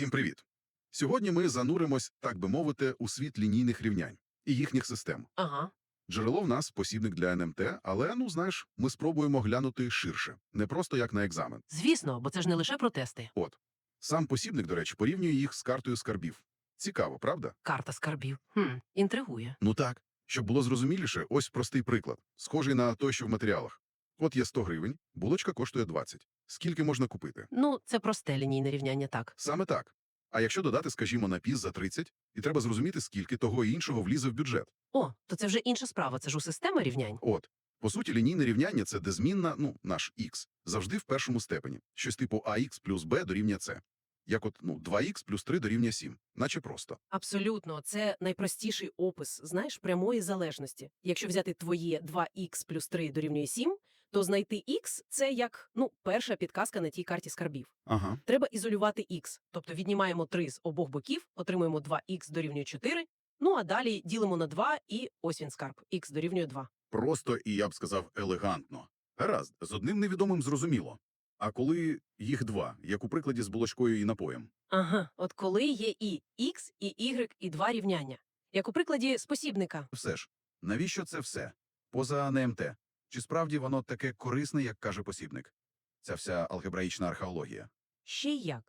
Всім привіт! Сьогодні ми зануримось, так би мовити, у світ лінійних рівнянь і їхніх систем. Ага. Джерело в нас посібник для НМТ, але, ну знаєш, ми спробуємо глянути ширше, не просто як на екзамен. Звісно, бо це ж не лише про тести. От. Сам посібник, до речі, порівнює їх з картою скарбів. Цікаво, правда? Карта скарбів. Хм, інтригує. Ну так. Щоб було зрозуміліше, ось простий приклад, схожий на той, що в матеріалах. От є 100 гривень, булочка коштує 20. Скільки можна купити? Ну, це просте лінійне рівняння, так. Саме так. А якщо додати, скажімо, на піс за 30, і треба зрозуміти, скільки того і іншого влізе в бюджет. О, то це вже інша справа, це ж у системи рівнянь. От, по суті, лінійне рівняння – це де змінна, ну, наш х, завжди в першому степені. Щось типу ax плюс b дорівнює c. Як от, ну, 2х плюс 3 дорівнює 7. Наче просто. Абсолютно, це найпростіший опис, знаєш, прямої залежності. Якщо взяти твоє 2х плюс 3 дорівнює 7, то знайти х – це як, ну, перша підказка на тій карті скарбів. Ага. Треба ізолювати х, тобто віднімаємо 3 з обох боків, отримуємо 2х дорівнює 4, ну а далі ділимо на 2 і ось він скарб, х дорівнює 2. Просто і, я б сказав, елегантно. Гаразд, з одним невідомим зрозуміло. А коли їх два, як у прикладі з булочкою і напоєм? Ага, от коли є і х, і y, і два рівняння. Як у прикладі спосібника. Все ж, навіщо це все? Поза НМТ. Чи справді воно таке корисне, як каже посібник? Ця вся алгебраїчна археологія. Ще й як.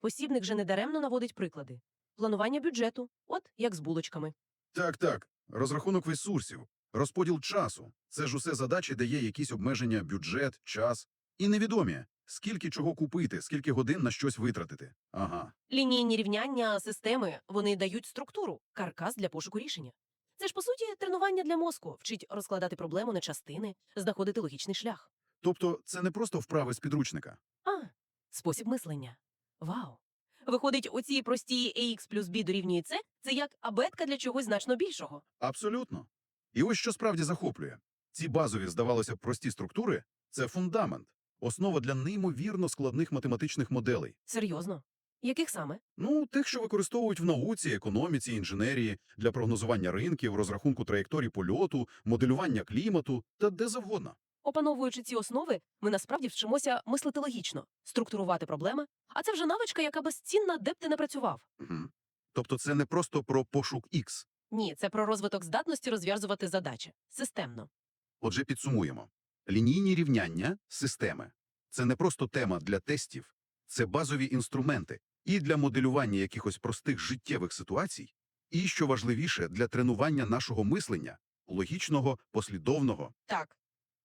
Посібник же недаремно наводить приклади. Планування бюджету, от як з булочками. Так, так. Розрахунок ресурсів, розподіл часу. Це ж усе задачі, де є якісь обмеження, бюджет, час. І невідомі, скільки чого купити, скільки годин на щось витратити. Ага. Лінійні рівняння системи вони дають структуру, каркас для пошуку рішення. Це ж по суті тренування для мозку, вчить розкладати проблему на частини, знаходити логічний шлях. Тобто це не просто вправи з підручника. А, спосіб мислення. Вау! Виходить, оці прості ax плюс b дорівнює c – це як абетка для чогось значно більшого. Абсолютно. І ось що справді захоплює. Ці базові, здавалося, б, прості структури – це фундамент, основа для неймовірно складних математичних моделей. Серйозно? Яких саме? Ну, тих, що використовують в науці, економіці, інженерії, для прогнозування ринків, розрахунку траєкторій польоту, моделювання клімату та де завгодно. Опановуючи ці основи, ми насправді вчимося мислити логічно, структурувати проблеми, а це вже навичка, яка безцінна, де б ти не працював. Мгм. Тобто це не просто про пошук X. Ні, це про розвиток здатності розв'язувати задачі системно. Отже, підсумуємо. Лінійні рівняння – системи. Це не просто тема для тестів, це базові інструменти і для моделювання якихось простих життєвих ситуацій, і, що важливіше, для тренування нашого мислення, логічного, послідовного. Так,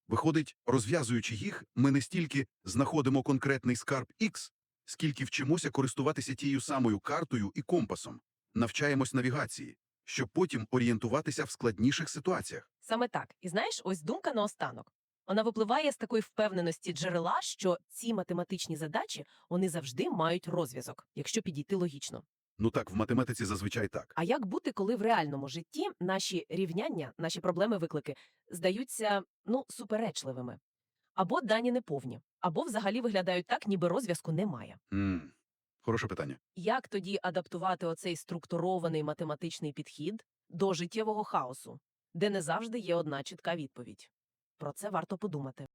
Виходить, розв'язуючи їх, ми не стільки знаходимо конкретний скарб X, скільки вчимося користуватися тією самою картою і компасом, навчаємось навігації, щоб потім орієнтуватися в складніших ситуаціях. саме так. І знаєш, ось думка наостанок. Вона випливає з такої впевненості джерела, що ці математичні задачі вони завжди мають розв'язок, якщо підійти логічно. Ну так, в математиці зазвичай так. А як бути, коли в реальному житті наші рівняння, наші проблеми, виклики здаються ну суперечливими, або дані неповні, або взагалі виглядають так, ніби розв'язку немає. М, Хороше питання. Як тоді адаптувати оцей структурований математичний підхід до життєвого хаосу, де не завжди є одна чітка відповідь? Про це варто подумати.